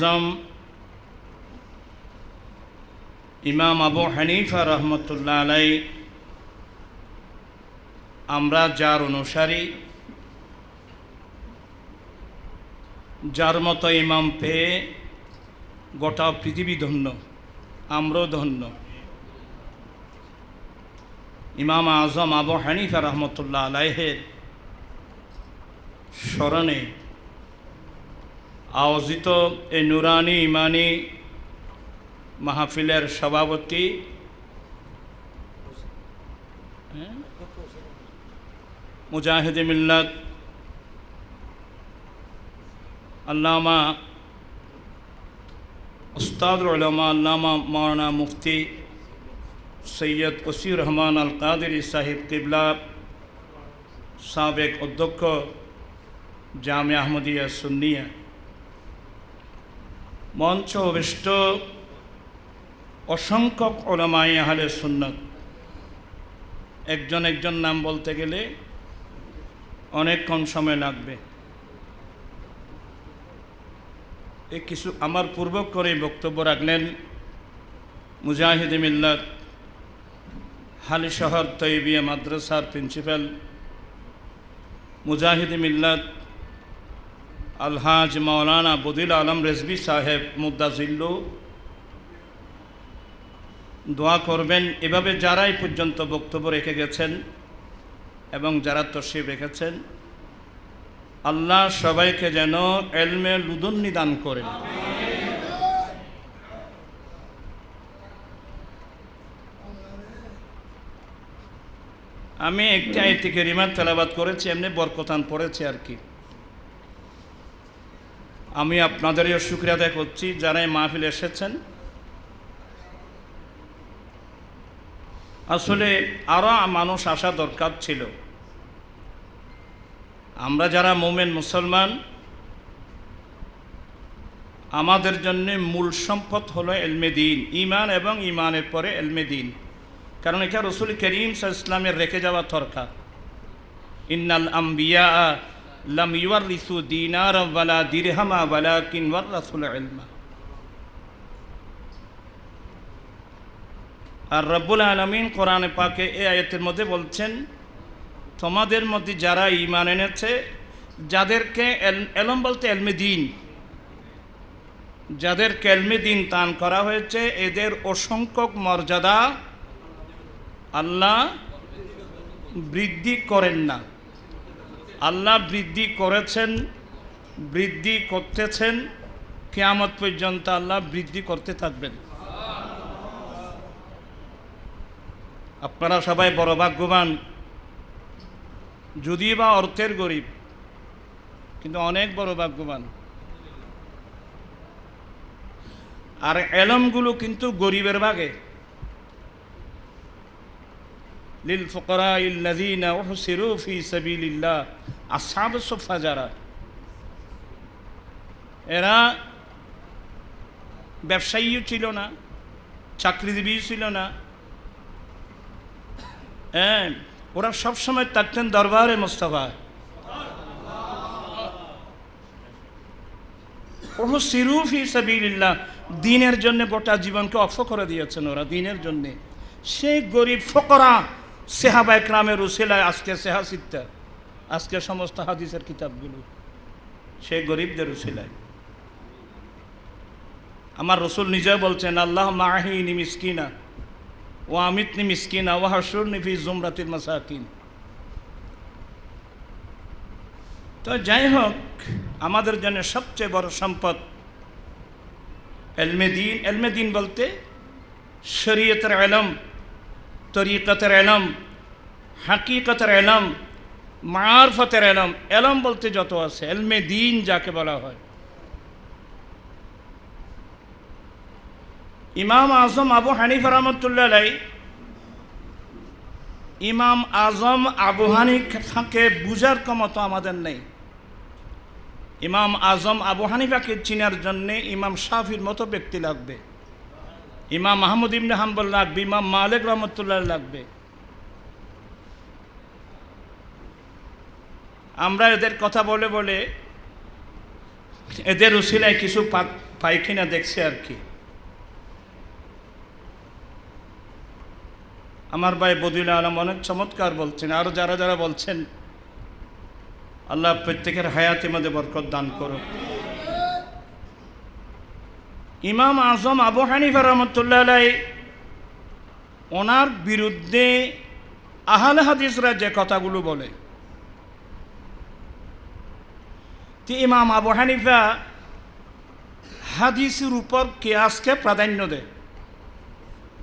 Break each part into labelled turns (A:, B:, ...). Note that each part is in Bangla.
A: আজম, ইমাম আবু হানিফা রহমতুল্লাহ আলাই, আমরা যার অনুসারী, যার মতো ইমাম পেয়ে গোটা পৃথিবী ধন্য, আমরাও ধন্য। ইমাম আজম আবু হানিফা রহমতুল্লাহ আলাইহের স্মরণে আয়োজিত এই নুরানি ইমানি মাহফিলের সভাপতি? মুজাহিদ মিল্লাত আল্লামা উস্তাদ উলামা আল্লামা মৌলানা মুফতি সৈয়দ কসির রহমান আল কাদের সাহিব কিবলা, সাবেক অধ্যক্ষ জামে আহমদিয়া সুন্নিয়া মঞ্চ অভিষ্ট অসংখ্য ওলামাই আহলে সুন্নত। একজন একজন নাম বলতে গেলে অনেকক্ষণ সময় লাগবে। এ কিছু আমার পূর্বক করে বক্তব্য রাখলেন মুজাহিদ মিল্লাত, হালি শহর তৈবিয়া মাদ্রাসার প্রিন্সিপাল মুজাহিদ মিল্লাত আলহাজ মৌলানা বদিল আলম রেজবি সাহেব মুদাজিল্লু দোয়া করবেন এভাবে যারাই পর্যন্ত বক্তব্য রেখে গেছেন এবং যারা তসিব রেখেছেন, আল্লাহ সবাইকে যেন এলমে লুদন্নি নিদান করেন। আমি একটি আইতিকে রিমার তেলাবাদ করেছি, এমনি বরকতান পড়েছি আর কি। আমি আপনাদেরও শুক্রিয়া আদায় করছি যারা মাহফিল এসেছেন। আসলে আরও মানুষ আসা দরকার ছিল। আমরা যারা মোমেন মুসলমান, আমাদের জন্য মূল সম্পদ হলো এলমে দিন ইমান এবং ইমানের পরে এলমে দিন। কারণ এটা রসুল করিম ইসলামের রেখে যাওয়া দরকার ইন্নাল আম্বিয়া লাম ইউর রিসু দিনার ওয়ালা দিরহামা ওয়ালা কিনওয়ার রাসুল এলমা আর রব্বুল আলমিন কোরআনে পাকে এ আয়তের মধ্যে বলছেন, তোমাদের মধ্যে যারা ইমান এনেছে, যাদেরকে এলম বলতে এলমে দিন যাদের কেলমে দিন দান করা হয়েছে, এদের অসংখ্যক মর্যাদা আল্লাহ বৃদ্ধি করেন না। আল্লাহ বৃদ্ধি করেছেন, বৃদ্ধি করতেছেন, কেয়ামত পর্যন্ত আল্লাহ বৃদ্ধি করতে থাকবেন। আপনারা সবাই বড় ভাগ্যবান। যদি বা অর্থের গরিব, কিন্তু অনেক বড় ভাগ্যবান। আর এলমগুলো কিন্তু গরিবের ভাগে। লিল ফকরা ইল্লাযীনা উহসিরু ফি সাবিলিল্লাহ, আসহাব সুফা যারা, এরা ব্যবসায়ীও ছিল না, চাকরিজীবীও ছিল না। হ্যাঁ ওরা সবসময় থাকতেন দরবারে মোস্তফা। ওহ সিরুফি সাবিল্লাহ দিনের জন্য গোটা জীবনকে অফ করে দিয়েছেন ওরা, দিনের জন্যে। সেই গরিব ফকরা সেহাবা একরামের উসিলায় আজকে সেহা সিত্তা আজকে সমস্ত হাদিসের কিতাবগুলো। সে গরিবদের উসিলায় আমার রসুল নিজেও বলছেন আল্লাহ মাহিনী মিসকিনা ও আমিতনি মিসকিনা ও হাসুর নিফি জুমরাতির মাসাকিন। তো যাই হোক, আমাদের জন্য সবচেয়ে বড় সম্পদ এলমেদিন এলমেদিন বলতে শরীয়তের এলম। তরিকতের এলম হাকিকতের এলম মারফতের এলম এলম বলতে যত আছে, এলমে দিন যাকে বলা হয়। ইমাম আজম আবু হানিফ রহমতুল্লাহ ইমাম আজম আবু হানিফাকে বুঝার ক্ষমতা আমাদের নেই। ইমাম আজম আবু হানিফাকে চিনার জন্যে ইমাম শাফির মতো ব্যক্তি লাগবে। ইমাম মাহমুদ ইবনে হাম্বল লাগবে, ইমাম মালিক রহমতুল্লাহ লাগবে। আমরা এদের কথা বলে বলে এদের উসিলায় কিছু পাই কিনা দেখছে আর কি। আমার ভাই বদিউল আলম অনেক চমৎকার বলছেন আরও যারা যারা বলছেন, আল্লাহ প্রত্যেকের হায়াতে মধ্যে বরকত দান করো ইমাম আজম আবু হানিফা রহমতুল্লাহ ওনার বিরুদ্ধে আহাল হাদিসরা যে কথাগুলো বলে। ইমাম আবু হানিফা হাদিসের উপর কেয়াসকে প্রাধান্য দেয়।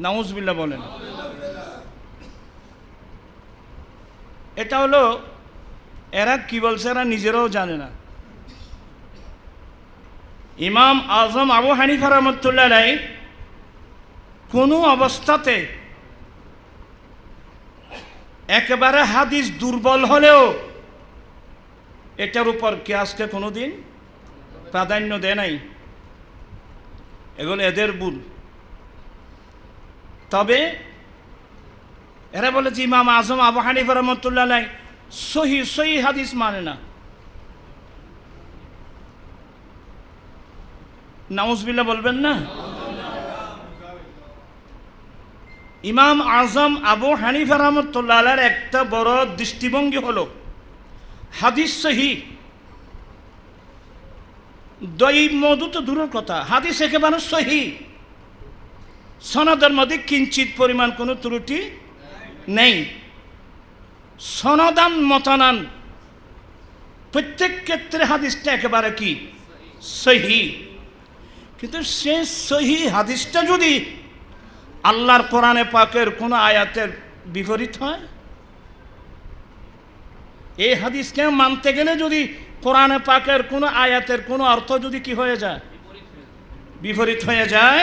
A: নাউজবিল্লা বলেন। এটা হলো, এরা কি বলছে এরা নিজেরাও জানে না। ইমাম আজম আবু হানিফা রহমতুল্লাহ রাই কোনো অবস্থাতে একেবারে হাদিস দুর্বল হলেও এটার উপর কেয়াসকে কোনো দিন প্রাধান্য দেয় নাই। এগুলো এদের ভুল। তবে এরা বলে যে ইমাম আজম আবু হানিফা রহমতুল্লাহ সহি সহি হাদিস মানে না। নাউজবিল্লা বলবেন না? ইমাম আজম আবু হানিফা রহমতুল্লাহ একটা বড় দৃষ্টিভঙ্গি হলো, হাদিস সহি। দই মধু তো দূরের কথা, হাদিস একেবারে সহি। সনদের মধ্যে কিঞ্চিত পরিমাণ কোনো ত্রুটি নেই। সনদান, মতানান, প্রত্যেক ক্ষেত্রে হাদিসটা একেবারে কি? সহি। কিন্তু সে সহি হাদিসটা যদি আল্লাহর কোরআনে পাকের কোন আয়াতের বিপরীত হয়? এই হাদিসকে মানতে গেলে যদি কোরআনে পাকের কোন আয়াতের কোন অর্থ যদি কি হয়ে যায়? বিপরীত হয়ে যায়?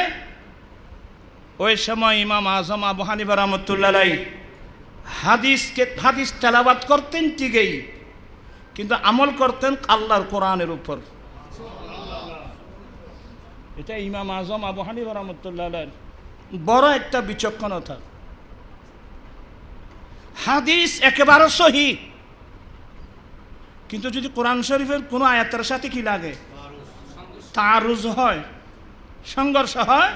A: ওই সময় ইমাম আজম আবু হানিবা রহমতুল্লাহ হাদিসকে, হাদিস তেলাবাদ করতেন ঠিকই, কিন্তু আমল করতেন আল্লাহর কোরআনের উপর। এটা ইমাম আজম আবু হানিবা রহমতুল্লাহ বড় একটা বিচক্ষণতা। হাদিস একেবারে সহি। কিন্তু যদি কোরআন শরীফের কোনো আয়াতের সাথে কি লাগে? তারুজ হয়। সংঘর্ষ হয়।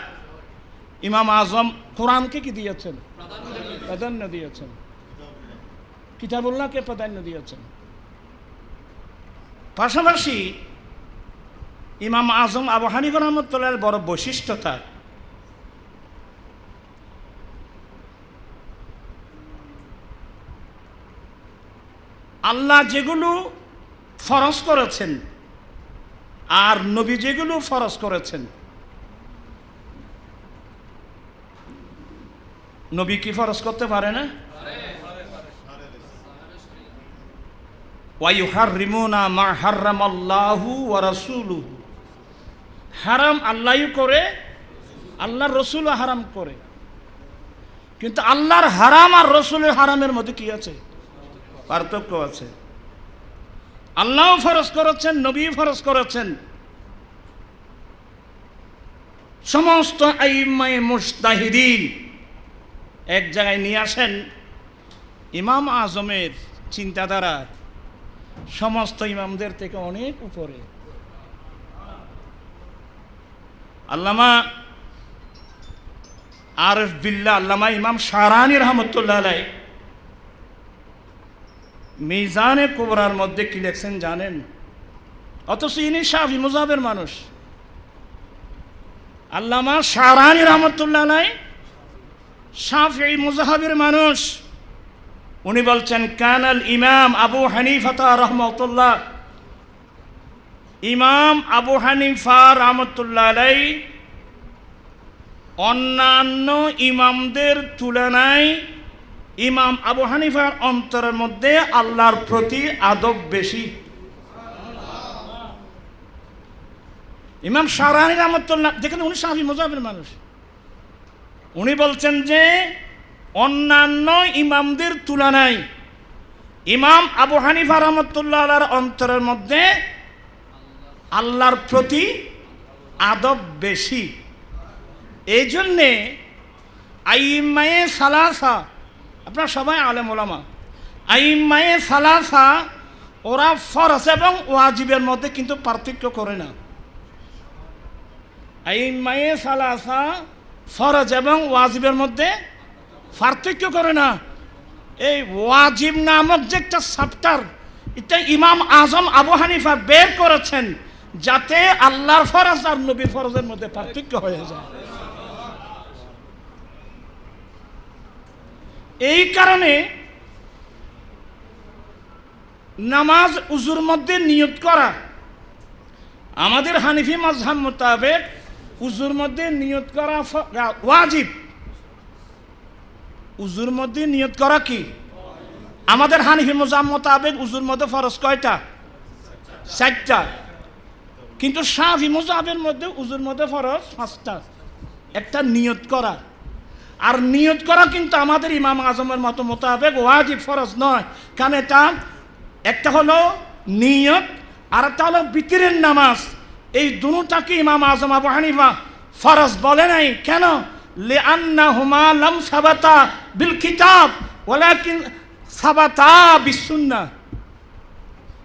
A: ইমাম আজম কোরআনকে কি দিয়েছেন? প্রাধান্য দিয়েছেন। কিতাবুল্লাহকে প্রাধান্য দিয়েছেন। পাশাপাশি ইমাম আজম আবু হানিফ রহমতুল্লাহ বড় বৈশিষ্ট্য তার। আল্লাহ যেগুলো ফরজ করেছেন, আর নবী যেগুলো ফরজ করেছেন। নবী কি ফরজ করতে পারে না? ওয়াইহারিমুনা মা হারাম আল্লাহু ওয়া রাসূলুহু। হারাম আল্লাহই করে, আল্লাহর রসুলও হারাম করে। কিন্তু আল্লাহর হারাম আর রসুলের হারামের মধ্যে কি আছে? পার্থক্য আছে। আল্লাহ ফরজ করেছেন নবী ফরজ করেছেন। সমস্ত মুস্তাহিদিন এক জায়গায় নিয়ে আসেন, ইমাম আজমের চিন্তাধারা সমস্ত ইমামদের থেকে অনেক উপরে। আল্লামা আরফ বিল্লা আল্লামা ইমাম সারানি রহমতুল্লাহ আলাই মিজানে কোবরার মধ্যে কি লেখছেন জানেন? অথচ ইনি শাহি মুজাবের মানুষ। আল্লামা সারানি রহমতুল্লাহ আলাই মুজাহাবের মানুষ। উনি বলছেন, কানাল ইমাম আবু হানিফাতা রহমতুল্লাহ। ইমাম আবু হানিফা রহমতুল্লাহ আলাই অন্যান্য ইমামদের তুলনায় ইমাম আবু হানিফার অন্তরের মধ্যে আল্লাহর প্রতি আদব বেশি। ইমাম সারানি রহমতুল্লাহ যেখানে উনি শাহি মুজাবের মানুষ। উনি বলছেন যে, অন্যান্য ইমামদের তুলনায় ইমাম আবু হানিফা রহমতুল্লাহ অন্তরের মধ্যে আল্লাহর প্রতি আদব বেশি। এই জন্যে আইমায়ে সালাসা, আপনার সবাই আলেম ওলামা, আইমায়ে সালাসা ওরা ফরস এবং ওয়াজিবের মধ্যে কিন্তু পার্থক্য করে না। এই মায়ে সালাসা ফরজ এবং ওয়াজিবের মধ্যে পার্থক্য করে না। এই ওয়াজিব নামক যে একটা সাপ্টার এটা ইমাম আজম আবু হানিফা বের করেছেন। যাতে আল্লাহর ফরজ আর নবী ফরজের মধ্যে পার্থক্য হয়ে যায়। এই কারণে নামাজ উজুর মধ্যে নিয়ত করা, আমাদের হানিফি মাজহাব মোতাবেক উজুর মধ্যে নিয়ত করা ওয়াজিব। উজুর মধ্যে নিয়ত করা কি? আমাদের হানিফি মজাম মোতাবেক উজুর মধ্যে ফরজ কয়টা? চারটা। কিন্তু শাহি মুজাবের মধ্যে, উজুর মধ্যে ফরজ পাঁচটা। একটা নিয়ত করা। আর নিয়ত করা কিন্তু আমাদের ইমাম আজমের মতো মোতাবেক ওয়াজিব ফরজ নয়। কারণ এটা একটা হলো নিয়ত, আর একটা হলো বিতিরের নামাজ। এই দুটাকে ইমাম আজম আবু হানিফা ফরজ বলে নাই। কেন? লে আন্না হুমা লাম সাবাতা বিল কিতাব ওলাকিন সাবাতা বিসুন্না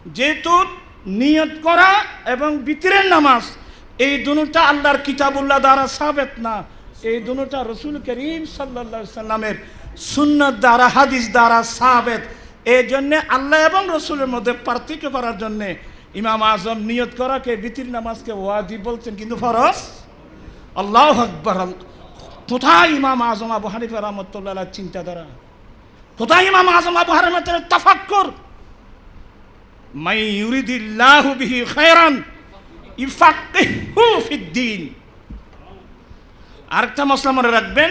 A: যেহেতু নিয়ত করা এবং বিতিরের নামাজ, এই দুটা আল্লাহর কিতাবুল্লাহ দ্বারা সাবেত না। এই দুটা রসুল করিম সাল্লা সাল্লামের সুন্নত দ্বারা, হাদিস দ্বারা সাবেত। এই জন্যে আল্লাহ এবং রসুলের মধ্যে পার্থক্য করার জন্যে ইমাম আজম নিয়ত করাকে বিতির নামাজকে ওয়াজিব বলছেন, কিন্তু ফরজ? আল্লাহ আকবর কোথায় ইমাম আজম আবু হানিফা রহমতুল্লাহ চিন্তাধারা? কোথায় ইমাম আজম আবু হানিফা তাফাক্কর? মাই ইউরিদিল্লাহু আরেকটা মশলা মনে রাখবেন,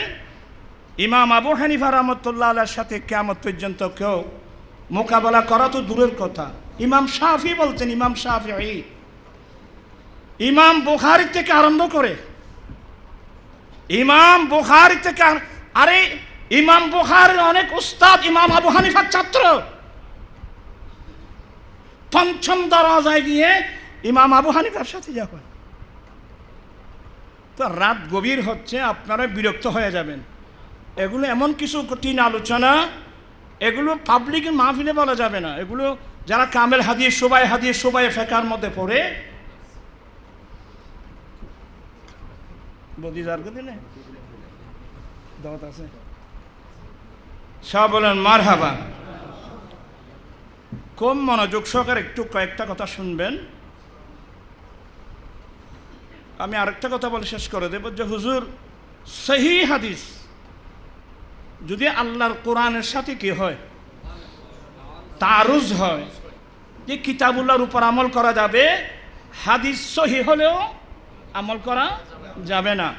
A: ইমাম আবু হানিফা রহমতুল্লাহ আলার সাথে কেমন পর্যন্ত কেউ মোকাবেলা করা তো দূরের কথা। ইমাম শাফি বলতেন ইমাম শাফি ইমাম বুখারি থেকে আরম্ভ করে, ইমাম বুখারি থেকে আরে, ইমাম বুখারির অনেক উস্তাদ, ইমাম আবু হানিফার ছাত্র। পঞ্চম দরজায় গিয়ে ইমাম আবু হানিফার সাথে যাবে তো রাত গভীর হচ্ছে, আপনারা বিরক্ত হয়ে যাবেন। এগুলো এমন কিছু কঠিন আলোচনা, এগুলো পাবলিক মাহফিলে বলা যাবে না। এগুলো যারা কামেল হাদিয়ে সবাই হাদিয়ে সবাই ফেকার মধ্যে পড়ে। সব বলেন মার হাবা কম মনোযোগ সহকারে একটু কয়েকটা কথা শুনবেন। আমি আরেকটা কথা বলে শেষ করে দেব যে হুজুর, সহি হাদিস যদি আল্লাহর কোরআনের সাথে কি হয়? তারুজ হয়। যে কিতাবুল্লাহর উপর আমল করা যাবে, হাদিস সহি হলেও আমল করা যাবে না।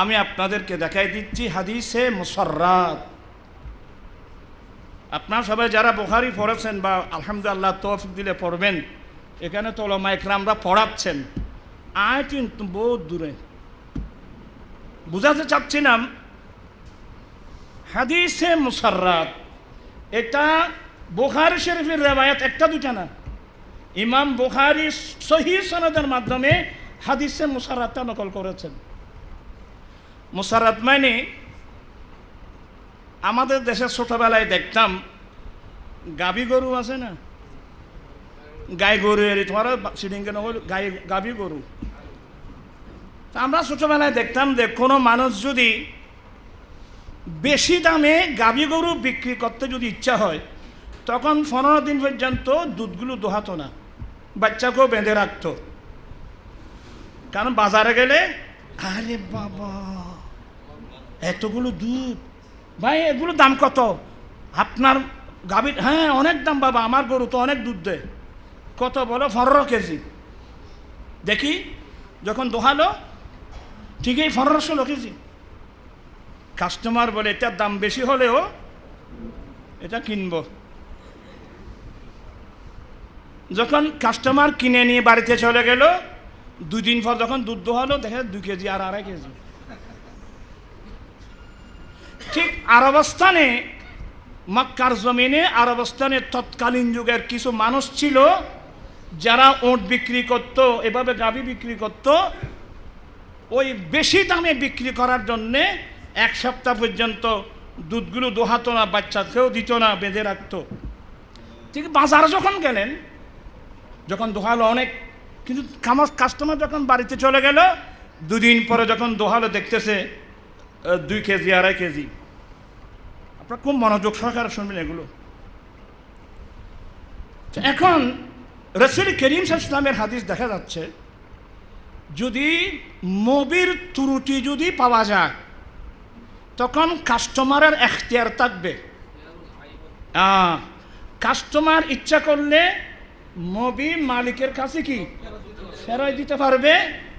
A: আমি আপনাদেরকে দেখাই দিচ্ছি হাদিসে মুসর্রাত। আপনারা সবাই যারা বোখারি পড়েছেন বা আলহামদুলিল্লাহ তৌফিক দিলে পড়বেন, এখানে তো ওলামা পড়াচ্ছেন। আয় কিন্তু বহুত দূরে। বুঝাতে চাচ্ছিলাম, হাদিসে মুসাররাত, এটা বোখারি শরীফের রেবায়াত একটা দুটা না। ইমাম বোখারি সহি সনদের মাধ্যমে হাদিসে মুসাররাতটা নকল করেছেন। মুসাররাত মানে আমাদের দেশের ছোটবেলায় দেখতাম, গাবি গরু আছে না? গাই গরু এর তোমার সিডিংকে নগর গাই, গাবি গরু। আমরা ছোটবেলায় দেখতাম যে কোনো মানুষ যদি বেশি দামে গাবি গরু বিক্রি করতে যদি ইচ্ছা হয়, তখন পনেরো দিন পর্যন্ত দুধগুলো দোহাতো না, বাচ্চাকেও বেঁধে রাখতো। কারণ বাজারে গেলে, আরে বাবা, এতগুলো দুধ ভাই, এগুলো দাম কত? আপনার গাভীর হ্যাঁ অনেক দাম বাবা, আমার গরু তো অনেক দুধ দেয়। কত বলো? পনেরো কেজি। দেখি, যখন দোহালো, ঠিকই পনেরো ষোলো কেজি। কাস্টমার বলে, এটার দাম বেশি হলেও এটা কিনব। যখন কাস্টমার কিনে নিয়ে বাড়িতে চলে গেল, দুই দিন পর যখন দুধ দোহালো, দেখে দুই কেজি আর আড়াই কেজি ঠিক আরবস্থানে, মক্কার জমিনে আরবস্থানে তৎকালীন যুগের কিছু মানুষ ছিল, যারা ওট বিক্রি করত, এভাবে গাভি বিক্রি করত। ওই বেশি দামে বিক্রি করার জন্যে এক সপ্তাহ পর্যন্ত দুধগুলো দোহাতো না বাচ্চা বাচ্চাকেও দিত না, বেঁধে রাখত। ঠিক বাজারে যখন গেলেন, যখন দোহালো অনেক, কিন্তু খামার কাস্টমার যখন বাড়িতে চলে গেল, দুদিন পরে যখন দোহালো দেখতেছে দুই কেজি, আড়াই কেজি আপনার খুব মনোযোগ সহকারে শুনবেন এগুলো। এখন রসুল করিম ইসলামের হাদিস দেখা যাচ্ছে, যদি মবির ত্রুটি যদি পাওয়া যায়, তখন কাস্টমারের এখতিয়ার থাকবে। কাস্টমার ইচ্ছা করলে মবি মালিকের কাছে কি? ফেরত দিতে পারবে,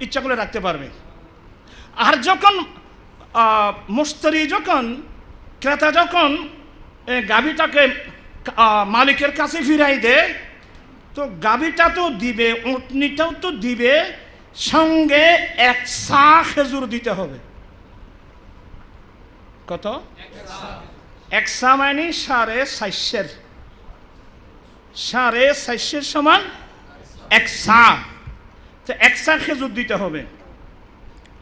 A: ইচ্ছা করলে রাখতে পারবে। আর যখন মুস্তরি যখন ক্রেতা যখন গাভীটাকে মালিকের কাছে ফিরাই দেয়, তো গাভীটা তো দিবে উটনিটাও তো দিবে, সঙ্গে এক সা খেজুর দিতে হবে। কত? এক সা মানে সাড়ে সাতশের সাড়ে সাতশের সমান এক সা তো এক সা খেজুর দিতে হবে।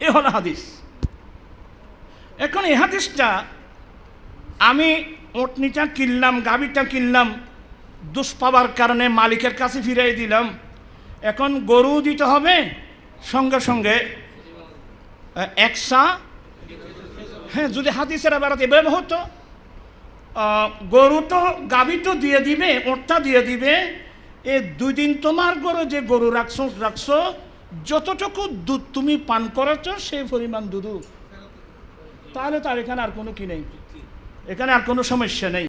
A: এ হলো হাদিস। এখন এই হাদিসটা আমি উটনিটা কিনলাম গাভীটা কিনলাম, দুষ পাবার কারণে মালিকের কাছে ফিরাই দিলাম। এখন গরু দিতে হবে, সঙ্গে সঙ্গে একসা হ্যাঁ যদি হাদিসের আবার এভাবে হতো গরু তো, গাভী তো দিয়ে দিবে ওরটা দিয়ে দিবে, এ দুই দিন তোমার গরু যে গরু রাখছো রাখছো, যতটুকু দুধ তুমি পান করেছ, সেই পরিমাণ দুধ। তাহলে তার এখানে আর কোনো কি নেই। এখানে আর কোনো সমস্যা নেই।